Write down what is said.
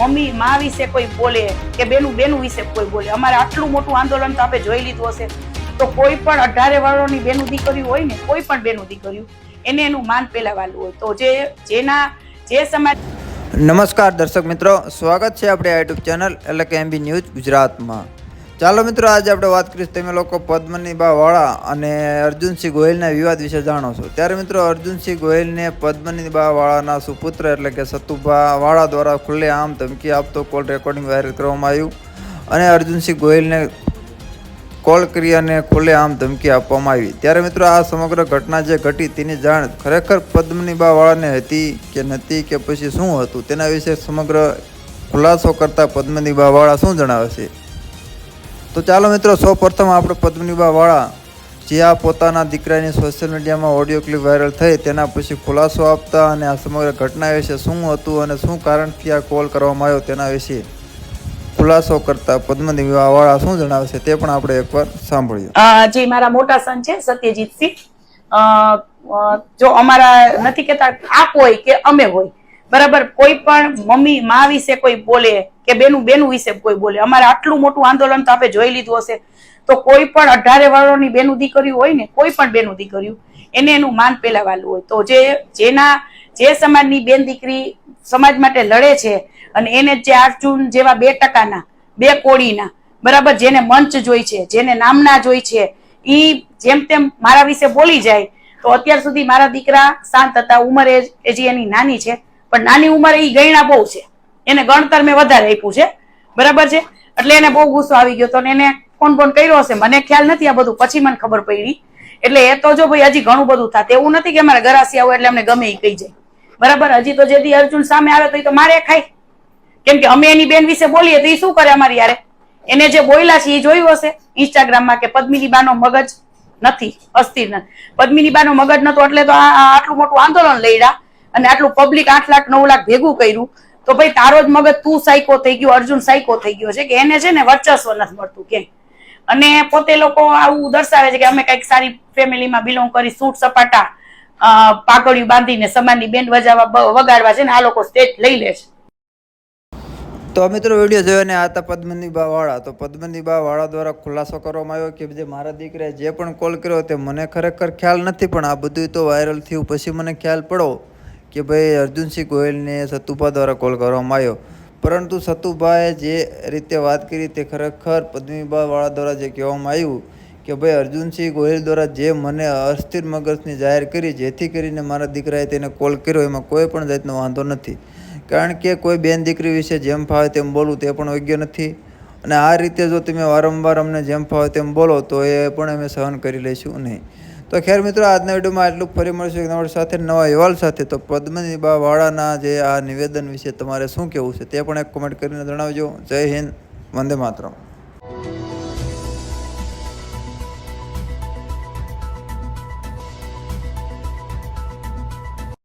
Mummy, મા વિશે કોઈ બોલે કે બેનું બેનું વિશે કોઈ બોલે? અમારે આટલું મોટું આંદોલન તો આપણે જોઈ લીધું હશે. તો કોઈ પણ અઢારે વાળોની બેનું દીકરીઓ હોય ને, કોઈ પણ બેનું દીકરીઓ એને એનું માન પહેલાવાલું હોય. તો જે, જેના, જે સમાજ નમસ્કાર દર્શક મિત્રો, સ્વાગત છે આપણે યુટ્યુબ ચેનલ એટલે કે એમબી ન્યૂઝ ગુજરાતમાં. ચાલો મિત્રો, આજે આપણે વાત કરીશું તમે લોકો પદ્મની બા વાળા અને અર્જુનસિંહ ગોયલના વિવાદ વિશે જાણો છો. ત્યારે મિત્રો, અર્જુનસિંહ ગોયલને પદ્મની બા વાળાના સુપુત્ર એટલે કે સતુભા વાળા દ્વારા ખુલ્લે આમ ધમકી આપતો કોલ રેકોર્ડિંગ વાયરલ કરવામાં આવ્યું અને અર્જુનસિંહ ગોયલને કોલ કરી અને ખુલ્લે આમ ધમકી આપવામાં આવી. ત્યારે મિત્રો, આ સમગ્ર ઘટના જે ઘટી તેની જાણ ખરેખર પદ્મની બાવાળાને હતી કે નથી કે પછી શું હતું તેના વિશે સમગ્ર ખુલાસો કરતા પદ્મની બાવાળા શું જણાવે છે? તો ચાલો મિત્રો સૌ પ્રથમ આપણે પદ્મનીબા વાળા જે આ પોતાના દીકરાની સોશિયલ મીડિયામાં ઓડિયો ક્લિપ વાયરલ થઈ, તેના પછી ખુલાસો આપતા અને આ સમગ્ર ઘટના વિશે શું હતું અને શું કારણથી આ કોલ કરવામાં આવ્યો તેના વિશે ખુલાસો કરતા પદ્મનીબા વાળા શું જણાવે છે તે પણ આપણે એકવાર સાંભળ્યું જે મારા મોટા સન છે સત્યજીતસિંહ જો અમારા નથી કેતા આપ હોય કે અમે હોય, બરાબર? કોઈ પણ મમ્મી મા વિશે કોઈ બોલે કે બેનું બેનું વિશે કોઈ બોલે. અમારે આટલું મોટું આંદોલન તો આપણે જોઈ લીધું હશે. તો કોઈ પણ અઢારે વાળોની બેનું દીકરીઓ હોય ને, કોઈ પણ બેનું દીકરીઓ, એને એનું માન પેલાવાલું હોય. તો જે જેના જે સમાજની બેન દીકરી સમાજ માટે લડે છે અને એને જે અર્જુન જેવા બે ટકાના, બે કોળીના બરાબર જેને મંચ જોઈ છે, જેને નામના જોઈ છે એ જેમ તેમ મારા વિશે બોલી જાય, તો અત્યાર સુધી મારા દીકરા શાંત હતા. ઉંમર હજી એની નાની છે, પણ નાની ઉંમરે એ ગયણા બહુ છે. એને ગણતર મેં વધારે આપ્યું છે. બરાબર છે? એટલે એને બહુ ગુસ્સો આવી ગયો તો એને ફોન ફોન કર્યો હશે. મને ખ્યાલ નથી આ બધું. પછી મને ખબર પડી. એટલે એ તો જો ભાઈ હજી ઘણું બધું થાત. એવું નથી કે અમારે ગરાસી આવું એટલે અમને ગમે એ કહી જાય. બરાબર? હજી તો જેથી અર્જુન સામે આવે તો એ તો મારે ખાય. કેમ કે અમે એની બેન વિશે બોલીએ તો એ શું કરે અમારી યારે એને જે બોલ્યા છે એ જોયું હશે? ઇન્સ્ટાગ્રામમાં કે પદ્મિની બાનો મગજ નથી, અસ્થિર નથી. પદ્મિની બાનો મગજ નતો એટલે તો આટલું મોટું આંદોલન લઈડા અને આટલું પબ્લિક આઠ લાખ, નવ લાખ ભેગું કર્યું. તો ભાઈ તારો જ મગજ તું સાયકો થઈ ગયો અર્જુન સાયકો થઈ ગયો છે કે એને છે ને વર્ચસ્વ નથી મળતું કે. અને પોતે લોકો આવું દર્શાવે છે કે અમે કંઈક સારી ફેમિલીમાં બિલોંગ કરી સૂટ સપાટા અ, પાઘડિયું બાંધીને સમાનની બેન્ડ વજાવા વગાડવા છે ને આ લોકો સ્ટેજ લઈ લે છે. તો મિત્રો વીડિયો જોયો ને આ હતા પદ્મનીબા વાળા તો પદ્મનીબા વાળા દ્વારા ખુલાસો કરવામાં આવ્યો કે જે મારા દીકરાએ જે પણ કોલ કર્યો તે મને ખરેખર ખ્યાલ નથી પણ આ બધું તો વાયરલ થયું. પછી મને ખ્યાલ પડો કે ભાઈ અર્જુનસિંહ ગોયલને સતુભા દ્વારા કોલ કરવામાં આવ્યો. પરંતુ સતુભાએ જે રીતે વાત કરી તે ખરેખર પદ્મીબાવાળા દ્વારા જે કહેવામાં આવ્યું કે ભાઈ અર્જુનસિંહ ગોયલ દ્વારા જે મને અસ્થિર મગજની જાહેર કરી, જેથી કરીને મારા દીકરાએ તેને કોલ કર્યો, એમાં કોઈ પણ જાતનો વાંધો નથી. કારણ કે કોઈ બેન દીકરી વિશે જેમ ફાવે તેમ બોલવું તે પણ યોગ્ય નથી. અને આ રીતે જો તમે વારંવાર અમને જેમ ફાવે તેમ બોલો, તો એ પણ અમે સહન કરી લઈશું નહીં. તો ખેર મિત્રો, આજના વિડીયોમાં આટલું ફરી મળશું એક નવા સાથે, નવા અહેવાલ સાથે. તો પદ્મનીબા વાળાના જે આ નિવેદન વિશે તમારે શું કહેવું છે તે પણ એક કોમેન્ટ કરીને જણાવજો. જય હિન્દ, વંદે માતરમ.